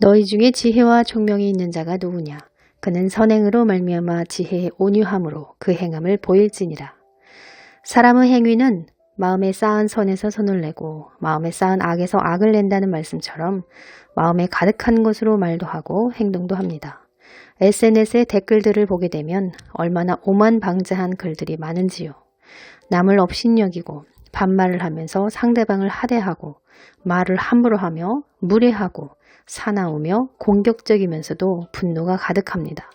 너희 중에 지혜와 총명이 있는 자가 누구냐? 그는 선행으로 말미암아 지혜의 온유함으로 그 행함을 보일지니라. 사람의 행위는 마음에 쌓은 선에서 선을 내고 마음에 쌓은 악에서 악을 낸다는 말씀처럼 마음에 가득한 것으로 말도 하고 행동도 합니다. SNS의 댓글들을 보게 되면 얼마나 오만방자한 글들이 많은지요. 남을 업신여기고 반말을 하면서 상대방을 하대하고 말을 함부로 하며 무례하고 사나우며 공격적이면서도 분노가 가득합니다.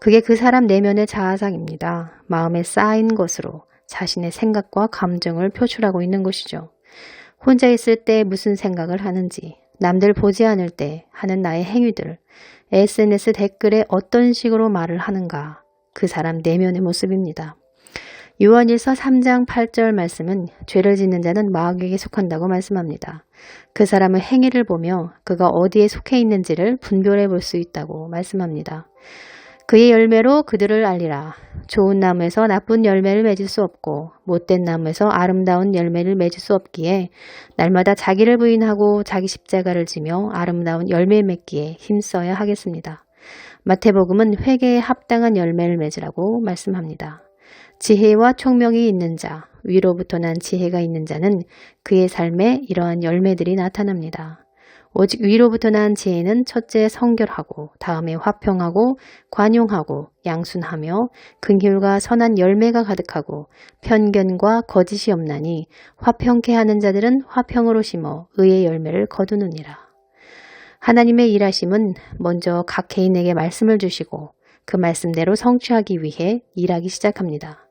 그게 그 사람 내면의 자아상입니다. 마음에 쌓인 것으로 자신의 생각과 감정을 표출하고 있는 것이죠. 혼자 있을 때 무슨 생각을 하는지, 남들 보지 않을 때 하는 나의 행위들, SNS 댓글에 어떤 식으로 말을 하는가, 그 사람 내면의 모습입니다. 요한일서 3장 8절 말씀은 죄를 짓는 자는 마귀에게 속한다고 말씀합니다. 그 사람의 행위를 보며 그가 어디에 속해 있는지를 분별해 볼 수 있다고 말씀합니다. 그의 열매로 그들을 알리라. 좋은 나무에서 나쁜 열매를 맺을 수 없고 못된 나무에서 아름다운 열매를 맺을 수 없기에 날마다 자기를 부인하고 자기 십자가를 지며 아름다운 열매 맺기에 힘써야 하겠습니다. 마태복음은 회개에 합당한 열매를 맺으라고 말씀합니다. 지혜와 총명이 있는 자, 위로부터 난 지혜가 있는 자는 그의 삶에 이러한 열매들이 나타납니다. 오직 위로부터 난 지혜는 첫째 성결하고 다음에 화평하고 관용하고 양순하며 긍휼과 선한 열매가 가득하고 편견과 거짓이 없나니 화평케 하는 자들은 화평으로 심어 의의 열매를 거두느니라. 하나님의 일하심은 먼저 각 개인에게 말씀을 주시고 그 말씀대로 성취하기 위해 일하기 시작합니다.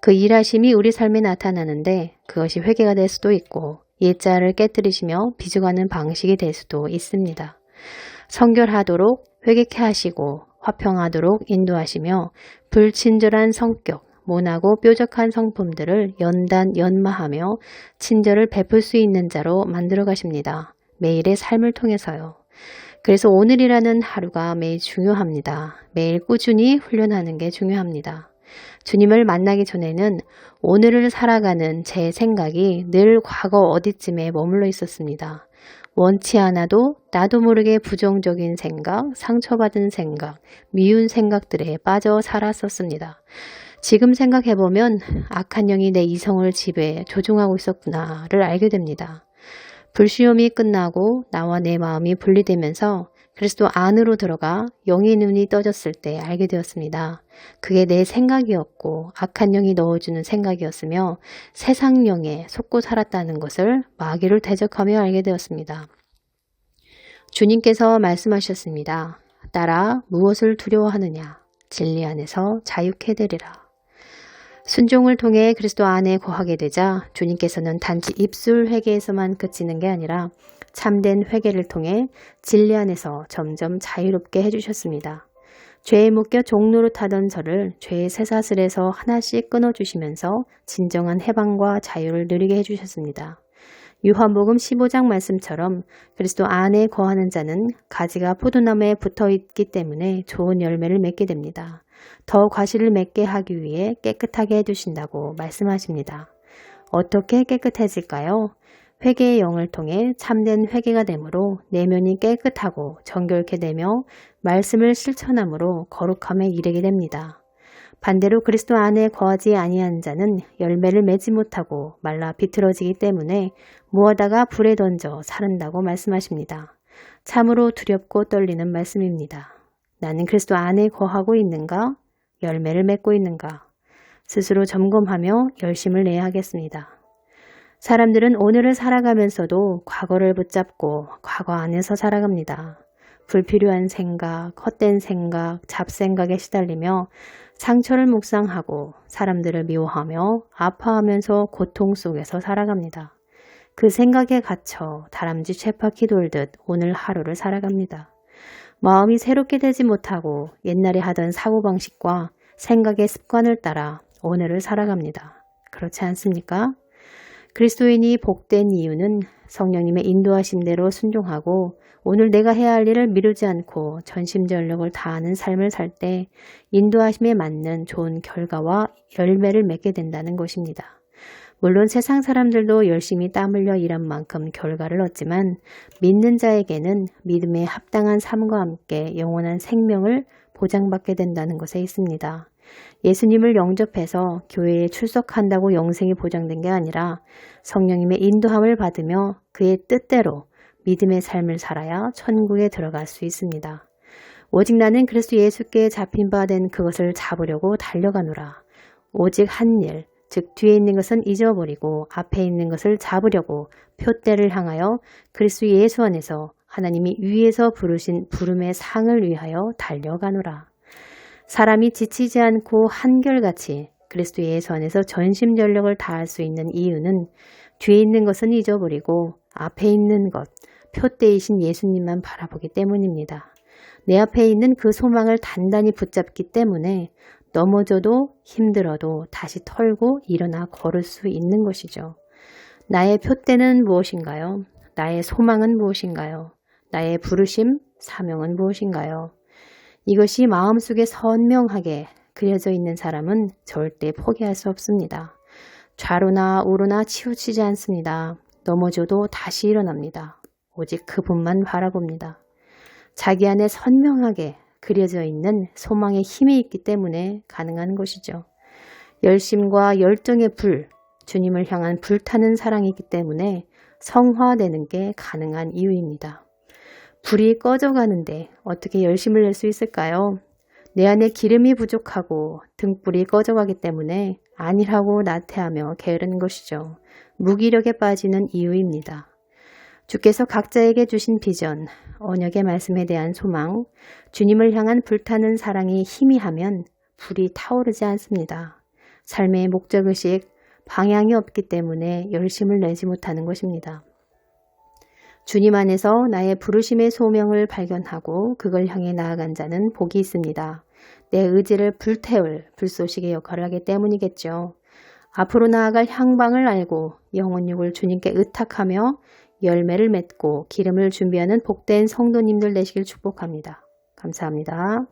그 일하심이 우리 삶에 나타나는데 그것이 회개가 될 수도 있고 예자를 깨뜨리시며 비중하는 방식이 될 수도 있습니다. 성결하도록 회개케 하시고 화평하도록 인도하시며 불친절한 성격, 모나고 뾰족한 성품들을 연단 연마하며 친절을 베풀 수 있는 자로 만들어 가십니다. 매일의 삶을 통해서요. 그래서 오늘이라는 하루가 매일 중요합니다. 매일 꾸준히 훈련하는 게 중요합니다. 주님을 만나기 전에는 오늘을 살아가는 제 생각이 늘 과거 어디쯤에 머물러 있었습니다. 원치 않아도 나도 모르게 부정적인 생각, 상처받은 생각, 미운 생각들에 빠져 살았었습니다. 지금 생각해보면 악한 영이 내 이성을 지배, 조종하고 있었구나를 알게 됩니다. 불시험이 끝나고 나와 내 마음이 분리되면서 그리스도 안으로 들어가 영의 눈이 떠졌을 때 알게 되었습니다. 그게 내 생각이었고 악한 영이 넣어주는 생각이었으며 세상 영에 속고 살았다는 것을 마귀를 대적하며 알게 되었습니다. 주님께서 말씀하셨습니다. 따라 무엇을 두려워하느냐? 진리 안에서 자유케 되리라. 순종을 통해 그리스도 안에 거하게 되자 주님께서는 단지 입술 회개에서만 그치는 게 아니라 참된 회개를 통해 진리 안에서 점점 자유롭게 해주셨습니다. 죄에 묶여 종로로 타던 저를 죄의 쇠사슬에서 하나씩 끊어주시면서 진정한 해방과 자유를 누리게 해주셨습니다. 유한복음 15장 말씀처럼 그리스도 안에 거하는 자는 가지가 포도나무에 붙어 있기 때문에 좋은 열매를 맺게 됩니다. 더 과실을 맺게 하기 위해 깨끗하게 해주신다고 말씀하십니다. 어떻게 깨끗해질까요? 회개의 영을 통해 참된 회개가 되므로 내면이 깨끗하고 정결케 되며 말씀을 실천함으로 거룩함에 이르게 됩니다. 반대로 그리스도 안에 거하지 아니한 자는 열매를 맺지 못하고 말라 비틀어지기 때문에 무엇다가 불에 던져 사른다고 말씀하십니다. 참으로 두렵고 떨리는 말씀입니다. 나는 그리스도 안에 거하고 있는가? 열매를 맺고 있는가? 스스로 점검하며 열심을 내야 하겠습니다. 사람들은 오늘을 살아가면서도 과거를 붙잡고 과거 안에서 살아갑니다. 불필요한 생각, 헛된 생각, 잡생각에 시달리며 상처를 묵상하고 사람들을 미워하며 아파하면서 고통 속에서 살아갑니다. 그 생각에 갇혀 다람쥐 채바퀴 돌듯 오늘 하루를 살아갑니다. 마음이 새롭게 되지 못하고 옛날에 하던 사고방식과 생각의 습관을 따라 오늘을 살아갑니다. 그렇지 않습니까? 그리스도인이 복된 이유는 성령님의 인도하심대로 순종하고 오늘 내가 해야 할 일을 미루지 않고 전심전력을 다하는 삶을 살 때 인도하심에 맞는 좋은 결과와 열매를 맺게 된다는 것입니다. 물론 세상 사람들도 열심히 땀 흘려 일한 만큼 결과를 얻지만 믿는 자에게는 믿음에 합당한 삶과 함께 영원한 생명을 보장받게 된다는 것에 있습니다. 예수님을 영접해서 교회에 출석한다고 영생이 보장된 게 아니라 성령님의 인도함을 받으며 그의 뜻대로 믿음의 삶을 살아야 천국에 들어갈 수 있습니다. 오직 나는 그리스도 예수께 잡힌 바 된 그것을 잡으려고 달려가노라. 오직 한 일, 즉 뒤에 있는 것은 잊어버리고 앞에 있는 것을 잡으려고 표대를 향하여 그리스도 예수 안에서 하나님이 위에서 부르신 부름의 상을 위하여 달려가노라. 사람이 지치지 않고 한결같이 그리스도 예수 안에서 전심 전력을 다할 수 있는 이유는 뒤에 있는 것은 잊어버리고 앞에 있는 것, 표대이신 예수님만 바라보기 때문입니다. 내 앞에 있는 그 소망을 단단히 붙잡기 때문에 넘어져도 힘들어도 다시 털고 일어나 걸을 수 있는 것이죠. 나의 표대는 무엇인가요? 나의 소망은 무엇인가요? 나의 부르심, 사명은 무엇인가요? 이것이 마음속에 선명하게 그려져 있는 사람은 절대 포기할 수 없습니다. 좌로나 우로나 치우치지 않습니다. 넘어져도 다시 일어납니다. 오직 그분만 바라봅니다. 자기 안에 선명하게 그려져 있는 소망의 힘이 있기 때문에 가능한 것이죠. 열심과 열정의 불, 주님을 향한 불타는 사랑이 있기 때문에 성화되는 게 가능한 이유입니다. 불이 꺼져가는데 어떻게 열심을 낼 수 있을까요? 내 안에 기름이 부족하고 등불이 꺼져가기 때문에 아니라고 나태하며 게으른 것이죠. 무기력에 빠지는 이유입니다. 주께서 각자에게 주신 비전, 언약의 말씀에 대한 소망, 주님을 향한 불타는 사랑이 희미하면 불이 타오르지 않습니다. 삶의 목적의식, 방향이 없기 때문에 열심을 내지 못하는 것입니다. 주님 안에서 나의 부르심의 소명을 발견하고 그걸 향해 나아간 자는 복이 있습니다. 내 의지를 불태울 불쏘시개 역할을 하기 때문이겠죠. 앞으로 나아갈 향방을 알고 영혼육을 주님께 의탁하며 열매를 맺고 기름을 준비하는 복된 성도님들 되시길 축복합니다. 감사합니다.